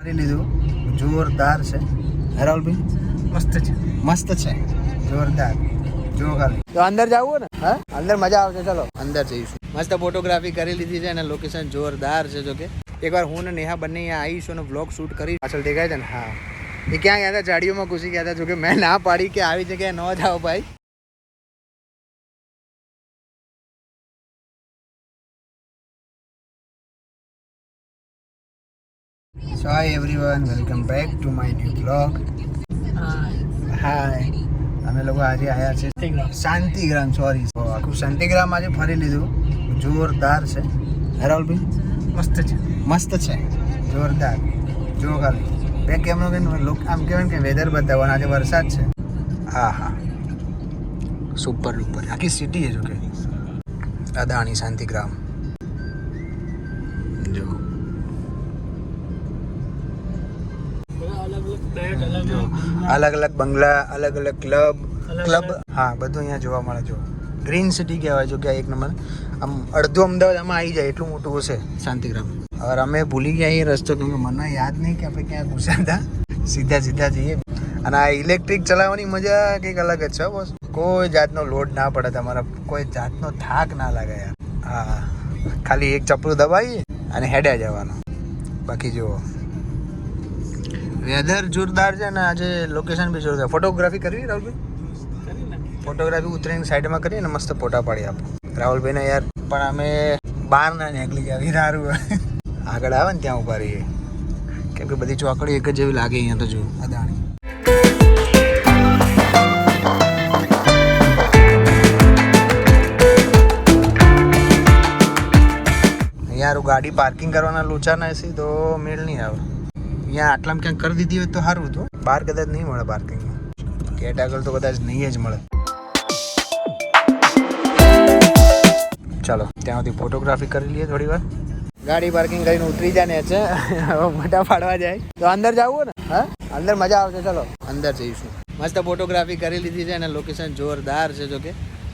કરી લીધું. જોરદાર છે. રાહુલભાઈ મસ્ત છે. મસ્ત છે. જોરદાર. જો ખાલી. તો અંદર જવું ને? હા? અંદર મજા આવશે ચલો. અંદર જઈશું. મસ્ત ફોટોગ્રાફી કરી લીધી છે અને લોકેશન જોરદાર છે. જો કે એકવાર હું ને નેહા બંને અહીંયા આવીશું અને બ્લોગ શૂટ કરી પાછળ દેખાય છે ને? હા. એ ક્યાં ગયા હતા? જાડીઓમાં ઘૂસી ગયા હતા. જો કે મેં ના પાડી કે આવી જગ્યાએ ન જાઓ ભાઈ. So hi everyone welcome back to my new vlog. Hi અમે લોકો આજે આવ્યા છે શાંતિગ્રામ. સોરી આખું શાંતિગ્રામ આજે ફરી લીધું. જોરદાર છે. રાહુલભાઈ મસ્ત છે. મસ્ત છે. જોરદાર. જો ખાલી. બે કેમનો કે લોક આમ કહેવાય કે વેધર બતાવવાનું આજે વરસાદ છે. હા હા. સુપર ડુપર આખી સિટી છે જો કે અદાણી શાંતિગ્રામ. અલગ અલગ બંગલા અલગ અલગ ક્લબ ક્લબ હા બધું અહીંયા જોવા મળે જો. ગ્રીન સિટી કહેવાય જો કે એક નંબર. આમ અડધું અમદાવાદ આમાં આવી જાય એટલું મોટું હશે શાંતિગ્રામ. હવે અમે ભૂલી ગયા એ રસ્તો કેમ કે મને યાદ નહીં કે આપણે ક્યાં ઘૂસ્યા હતા. સીધા સીધા જઈએ. અને આ ઇલેક્ટ્રિક ચલાવવાની મજા કંઈક અલગ જ છે બસ કોઈ જાતનો લોડ ના પડે તમારા કોઈ જાતનો થાક ના લાગે યાર. હા ખાલી એક ચપલું દબાવીએ અને હેડ્યા જવાનું. બાકી જુઓ. વેધર જોરદાર છે ને આજે લોકેશન બી જોરદાર. ફોટોગ્રાફી કરવી રાહુલભાઈ? ફોટોગ્રાફી ઉતરીને સાઈડમાં કરીને મસ્ત ફોટા પાડી આપો રાહુલભાઈને યાર, પણ અમે બહાર ના નીકળી ગયા, વિરારું આગળ આવે ને ત્યાં ઊભા રહીએ. કેમ કે બધી ચોકડી એક જ જેવી લાગે અહીંયા તો જો, અદાણી. યાર ગાડી પાર્કિંગ કરવાના લોચા ના હશે તો મેળ નહીં આવે. અહીંયા આટલામાં ક્યાંક કરી દીધી હોય તો સારું હતું બહાર કદાચ નહીં મળે પાર્કિંગમાં ગેટ આગળ તો કદાચ નહીં જ મળે. ચાલો ત્યાં સુધી ફોટોગ્રાફી કરી લઈએ થોડી વાર. ગાડી પાર્કિંગ કરીને ઉતરી જાય ને છે. હવે મોટા પાડવા જાય. તો અંદર જવું ને? હા? અંદર મજા આવશે, ચલો. અંદર જઈશું. મસ્ત ફોટોગ્રાફી કરી લીધી છે અને લોકેશન જોરદાર છે જોકે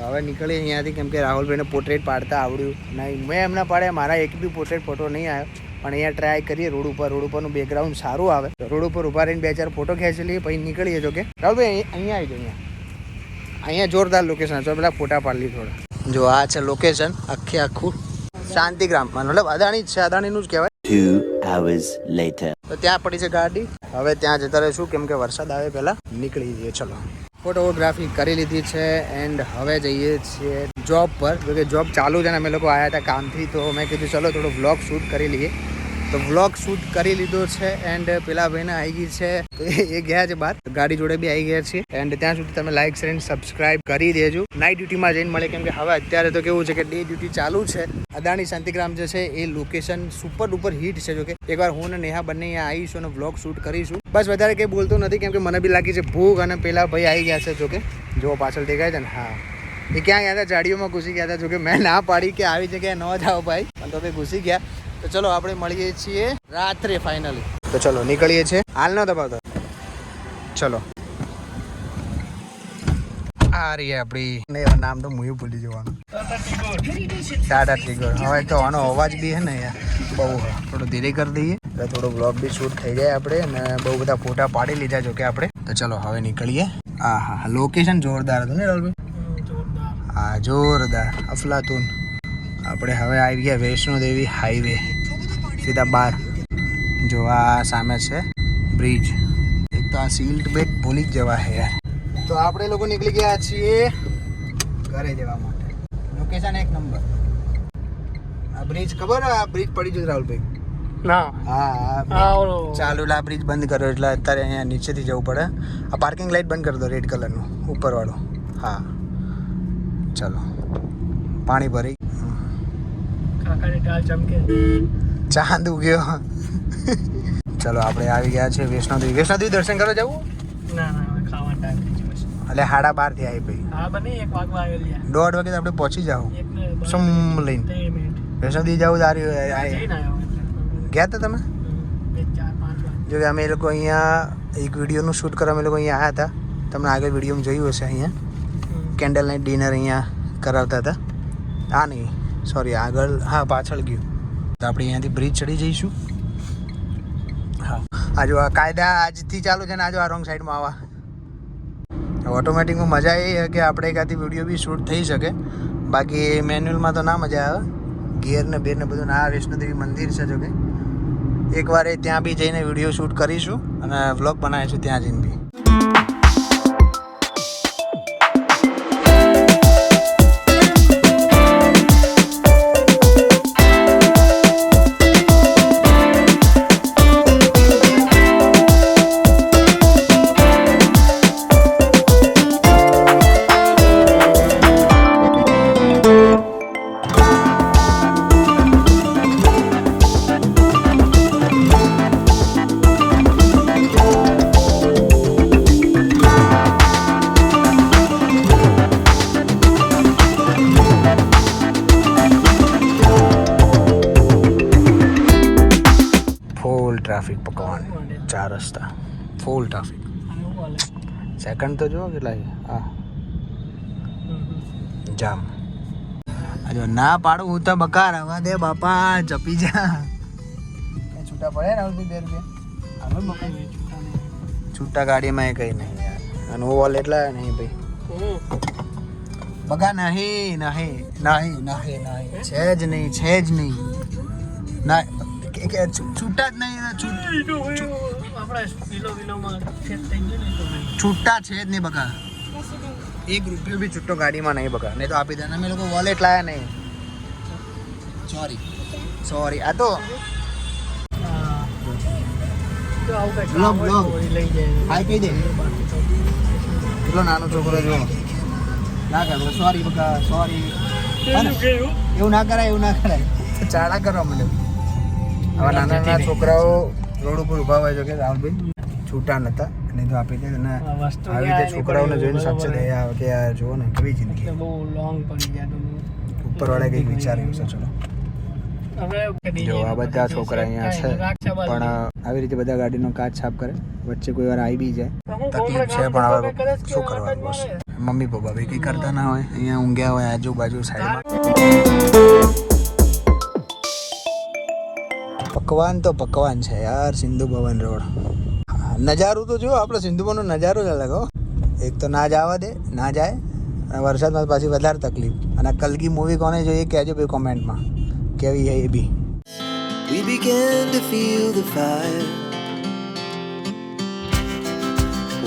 હવે નીકળીએ અહીંયાથી. કેમ કે રાહુલભાઈને પોર્ટ્રેટ પાડતા આવડ્યું નહીં. મેં એમના પાડ્યા, મારા એક બી પોર્ટ્રેટ ફોટો નહીં આવ્યો. પણ અહીંયા ટ્રાય કરીએ રોડ ઉપર રોડ ઉપરનું બેકગ્રાઉન્ડ સારું આવે. રોડ ઉપર ઊભા રહીને બે ચાર ફોટો ખેંચી લઈએ પછી નીકળીએ જો કે. રાહુલભાઈ અહીંયા આવી જાઓ અહીંયા. અહીંયા જોરદાર લોકેશન છે પેલા ફોટા પાડી લઈએ થોડા. જો આ છે લોકેશન આખે આખું શાંતિગ્રામ મતલબ અદાણી જ છે અદાણીનું જ કહેવાય. તો ત્યાં પડી છે ગાડી. હવે ત્યાં જતા રહીશું કેમ કે વરસાદ આવે પહેલા. નીકળી જઈએ ચલો. ફોટોગ્રાફી કરી લીધી છે એન્ડ હવે જઈએ છીએ જોબ પર. જોકે જોબ ચાલુ છે ને અમે લોકો આવ્યા હતા કામથી, તો મેં કીધું, ચલો થોડું વ્લોગ શૂટ કરી લઈએ. તો વ્લોગ શૂટ કરી લીધો છે એન્ડ પેલા ભાઈને આવી ગઈ છે. એ ગયા છે બહાર. ગાડી જોડે બી આવી ગયા છે. એન્ડ ત્યાં સુધી તમે લાઈક શેર એન્ડ સબસ્ક્રાઇબ કરી દેજો. નાઇટ ડ્યુટીમાં જઈને મળે કેમ કે હવે અત્યારે તો કેવું છે કે ડે ડ્યુટી ચાલુ છે. અદાણી શાંતિગ્રામ જે છે એ લોકેશન સુપર ડુપર હિટ છે. જો કે એકવાર હું ને નેહા બંને અહીંયા આવીશું અને વ્લોગ શૂટ કરીશું. બસ વધારે કંઈ બોલતો નથી કેમ કે મને બી લાગી છે ભૂખ અને પેલા ભાઈ આવી ગયા છે. જો કે જો પાછળ દેખાય છે ને, હા. એ ક્યાં ગયા હતા? જાડીઓમાં ઘૂસી ગયા હતા. જો કે મેં ના પાડી કે આવી જગ્યાએ ન જાઓ ભાઈ. પણ તો ભાઈ ઘૂસી ગયા. તો ચલો આપણે મળીએ છીએ રાત્રે ફાઇનલી તો ચલો, નીકળીએ છીએ. હાલ ન દબાવતો ચલો. આ રહી આપણી નામ તો મુયું ભૂલી જવાનું. હવે તો આનો અવાજ બી હે ને બહુ હે. થોડો ધીરે કરી દઈએ. એટલે થોડો બ્લોગ બી શૂટ થઈ જાય આપણે અને બહુ બધા ફોટા પાડી લીધા જો આપણે. તો ચલો, હવે નીકળીએ. હા હા લોકેશન જોરદાર હતું ને હા, જોરદાર. અફલાતુન. આપણે હવે આવી ગયા વૈષ્ણો દેવી હાઈવે સીધા બાર જો આ સામે છે બ્રિજ એક તો આ સીલ્ટ બેટ ભૂલી જ જવા હે યાર. તો આપણે લોકો નીકળી ગયા છીએ ઘરે જવા માટે. લોકેશન એક નંબર. આ બ્રિજ ખબર આ બ્રિજ પડી ગયો રાહુલભાઈ? ના. હા ચાલુ આ બ્રિજ બંધ કર્યો એટલે અત્યારે અહીંયા નીચેથી જવું પડે. આ પાર્કિંગ લાઇટ બંધ કરી દો રેડ કલરનું ઉપરવાળો. હા. ચાલો. પાણી ભરી. કાકાની ચમકે. ચાંદ ઉગ્યો. ચલો આપણે આવી ગયા છે વૈષ્ણોદેવી. વૈષ્ણોદેવી દર્શન કરવા જવું? ના ના ખાવાનો ટાઈમ એટલે હાડા બારથી આવી ભાઈ હા બને એક વાગવા આવેલી દોઢ વાગે આપણે પહોંચી જાવ સમ લઈને. વૈષ્ણોદેવી જવું એટલે. ગયા હતા તમે? જો કે અમે એ લોકો અહીંયા એક વિડીયોનું શૂટ કરવા અમે લોકો અહીંયા આવ્યા હતા તમને આગળ વિડીયોમાં જોયું હશે અહીંયા. કેન્ડલ નાઇટ ડિનર અહીંયા કરાવતા હતા આ નહીં સોરી આગળ હા પાછળ ગયું. તો આપણે અહીંયાથી બ્રિજ ચડી જઈશું. હા. આ આ કાયદા આજથી ચાલુ છે ને આજો આ રોંગ સાઈડમાં આવા. ઓટોમેટિકમાં મજા એ કે આપણે એકાદી વીડિયો બી શૂટ થઈ શકે. બાકી મેન્યુઅલમાં તો ના મજા આવે. ગિયર ને બેર ને બધું ના વૈષ્ણોદેવી મંદિર છે જો કે. એકવાર ત્યાં બી જઈને વીડિયો શૂટ કરીશું અને વ્લોગ બનાવીશું ત્યાં જઈને બી. સેકન્ડ તો જુઓ કેટલા હા. જામ. આ જો ના પાડું હું તો બકા રવા દે બાપા જપી જા. એ છૂટા પડે ને બે રૂપિયા? છૂટા ગાડીમાં એ કઈ નહીં યાર. અને વોલ એટલા નહીં ભાઈ. બગા નહીં નહીં નહીં નહીં નહીં. છે જ નહીં છે જ નહીં. ના છૂટા જ નહીં છૂટ છૂટા છે જ નહીં બકા. એક રૂપિયો બી છૂટો ગાડીમાં નહીં બકા. નહીં તો આપી દે અમે લોકો વોલેટ લાયા નહીં. સોરી સોરી આ તો બ્લોગ, બ્લોગ. કહી દે. કેટલો નાનો છોકરો જો ના કરે સોરી બકા સોરી એવું ના કરાય એવું ના કરાય. ચાળા કરવા મને આવા નાના નાના છોકરાઓ રોડ ઉપર ઊભા હોય છે કે રાહુલભાઈ છૂટા નતા. અને તો આપી દે અને આવી રીતે છોકરાઓને જોઈને સાચે. દયા આવે કે યાર જુઓ ને કેવી જિંદગી. બહુ લોંગ પડી જાય તો ઉપરવાળાએ કંઈક વિચાર્યું છે ચલો. જો આ બધા છોકરા અહીંયા છે પણ આવી રીતે બધા ગાડીનો કાચ સાફ કરે વચ્ચે કોઈ વાર આવી બી જાય. તકલીફ છે પણ હવે શું કરવાનું બસ. મમ્મી પપ્પા બી કંઈ કરતા ના હોય અહીંયા ઊંઘ્યા હોય આજુબાજુ સાઈડમાં. પકવાન તો પકવાન છે યાર, સિંધુ ભવન રોડ નજારો તો જો આપણે સિંધુ ભવનનો નજારો જ અલગ હો એક તો ના જવા દે, ના જાય, અને વરસાદમાં પાછી વધારે તકલીફ અને કલગી મૂવી કોને જોઈએ કહેજો ભાઈ કોમેન્ટમાં કેવી છે એ બી We began to feel the fire.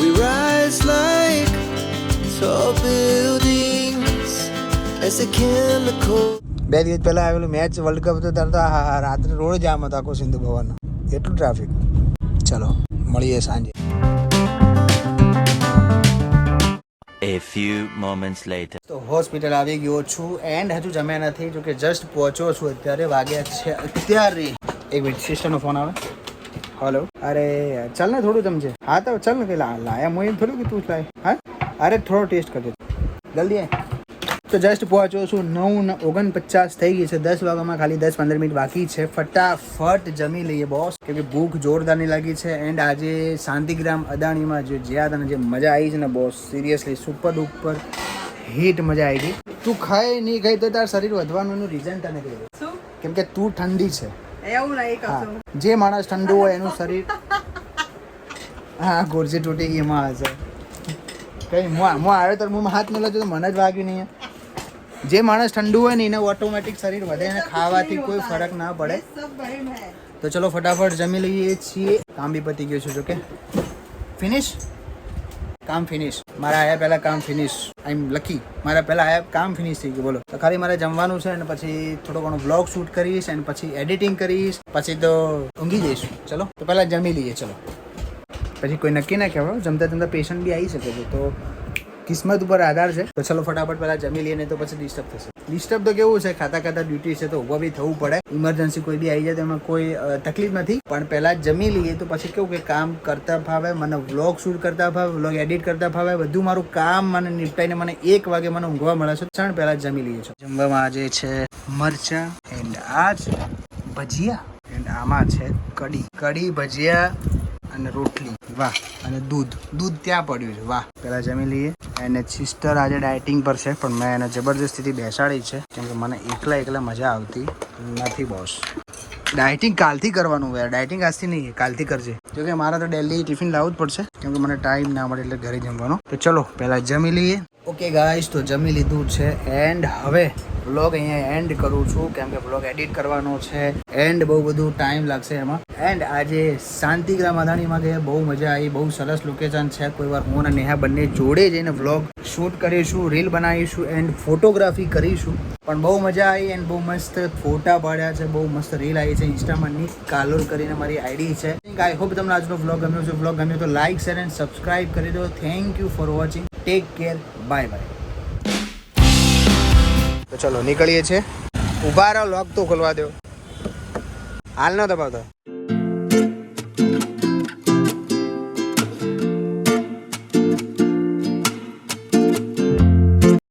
We rise like tall buildings as the chemical. બે દિવસ પહેલાં આવેલું મેચ વર્લ્ડ કપ તો ત્યારે તો રાત્રે રોડ જામ હતો આખો સિંધુ ભવનનો એટલું ટ્રાફિક ચલો મળીએ સાંજે. A few moments later. તો હોસ્પિટલ આવી ગયો છું એન્ડ હજુ જમ્યા નથી જો કે જસ્ટ પહોંચ્યો છું અત્યારે વાગ્યા છે અત્યારે. એક મિનિટ સિસ્ટરનો ફોન આવે. હલો અરે ચાલ ને થોડું જમજે હા તો ચાલ ને પેલા લાયા હું એમ થોડું કે તું લાય. હા? અરે થોડો ટેસ્ટ કરજે. જલ્દી આય. તો જસ્ટ પહોંચ્યો છું. નવ ઓગણપચાસ થઈ ગઈ છે. દસ વાગ્યામાં ખાલી દસ પંદર મિનિટ બાકી છે. ફટાફટ જમી લઈએ બોસ કેમ કે ભૂખ જોરદારની લાગી છે. એન્ડ આજે શાંતિગ્રામ અદાણીમાં જે જ્યાં તને જે મજા આવી છે ને boss seriously super duper hit મજા આવી ગઈ તું ખાય નહીં ખાય તો તાર શરીર વધવાનું રીઝન તને કહી કેમ કે તું ઠંડી છે. એવું નહીં જે માણસ ઠંડુ હોય એનું શરીર હા ગોરજી તૂટી ગઈ એમાં હશે. કઈ હું આવ્યો તો હું હાથ મેલો તો મને જ વાગ્યું નહીં. જે માણસ ઠંડુ હોય ને એને ઓટોમેટિક શરીર વધે અને ખાવાથી કોઈ ફરક ના પડે. તો ચલો ફટાફટ જમી લઈએ છીએ. કામ બી પતી ગયું છે, જોકે. ફિનિશ કામ ફિનિશ મારા આયા પહેલાં કામ ફિનિશ આઈ એમ લકી મારા પહેલાં આયા કામ ફિનિશ થઈ ગયું. બોલો. તો ખાલી મારે જમવાનું છે અને પછી થોડો ઘણો બ્લોગ શૂટ કરીશ અને પછી એડિટિંગ કરીશ. પછી તો ઊંઘી જઈશ. ચલો. તો પહેલાં જમી લઈએ, ચલો. પછી કોઈ નક્કી ના કહેવાય જમતા જમતા પેશન્ટ બી આવી શકે છે. તો કિસ્મત ઉપર આધાર છે. તો ચલો ફટાફટ પહેલાં જમી લઈએ ને તો પછી ડિસ્ટર્બ થશે. ડિસ્ટર્બ તો કેવું છે? ખાતા ખાતા ડ્યુટી છે તો ઊભા બી થવું પડે. ઇમરજન્સી કોઈ બી આવી જાય તો કોઈ તકલીફ નથી. પણ પહેલાં જમી લઈએ તો પછી કેવું કે કામ કરતા ફાવે, મને વ્લોગ શૂટ કરતા ફાવે વ્લોગ એડિટ કરતા ફાવે, બધું મારું કામ મને નિપટાઈને મને એક વાગે મને ઊંઘવા મળે છે. ક્ષણ પહેલાં જમી લઈએ છો જમવામાં આજે છે મરચા એન્ડ આ છે ભજીયા એન્ડ આમાં છે કઢી. કઢી, ભજીયા અને રોટલી, વાહ, અને દૂધ. દૂધ ત્યાં પડ્યું છે, વાહ. પહેલાં જમી લઈએ. એને સિસ્ટર આજે ડાયટિંગ પર છે, પણ મેં એને જબરજસ્તીથી બેસાડી છે, કેમ કે મને એકલા એકલા મજા આવતી નથી બોસ ડાયટિંગ કાલથી કરવાનું યાર ડાયટિંગ આજથી નહીં, કાલથી કરજે. જો મારે તો ડેલી ટિફિન લાવવું જ પડશે, કેમ કે મને ટાઈમ ના મળે એટલે ઘરે જમવાનો. તો ચલો, પહેલાં જમી લઈએ. ઓકે ગાઈસ તો જમી લીધું છે. એન્ડ હવે વ્લોગ અહીંયા એન્ડ કરું છું. કેમ કે વ્લોગ એડિટ કરવાનો છે. એન્ડ બહુ બધું ટાઈમ લાગશે એમાં. એન્ડ આજે શાંતિગ્રામ અદાણીમાં ગયા. બહુ મજા આવી, બહુ સરસ લોકેશન છે. કોઈ વાર હું અને નેહા બંને જોડે જઈને વ્લોગ શૂટ કરીશું રીલ બનાવીશું એન્ડ ફોટોગ્રાફી કરીશું. પણ બહુ મજા આવી એન્ડ બહુ મસ્ત ફોટા પાડ્યા છે. બહુ મસ્ત રીલ આવી છે ઇન્સ્ટામાંની કાલોલ કરીને મારી આઈડી છે. આઈ હોપ તમને આજનો વ્લોગ ગમ્યો છે વ્લોગ ગમ્યો તો લાઇક શેર એન્ડ સબસ્ક્રાઇબ કરી દો. Thank you for watching take care bye bye તો ચલો, નીકળીએ છીએ. ઊભા રહો લોક તો ખોલવા દો. હાલ ન દબાવતો.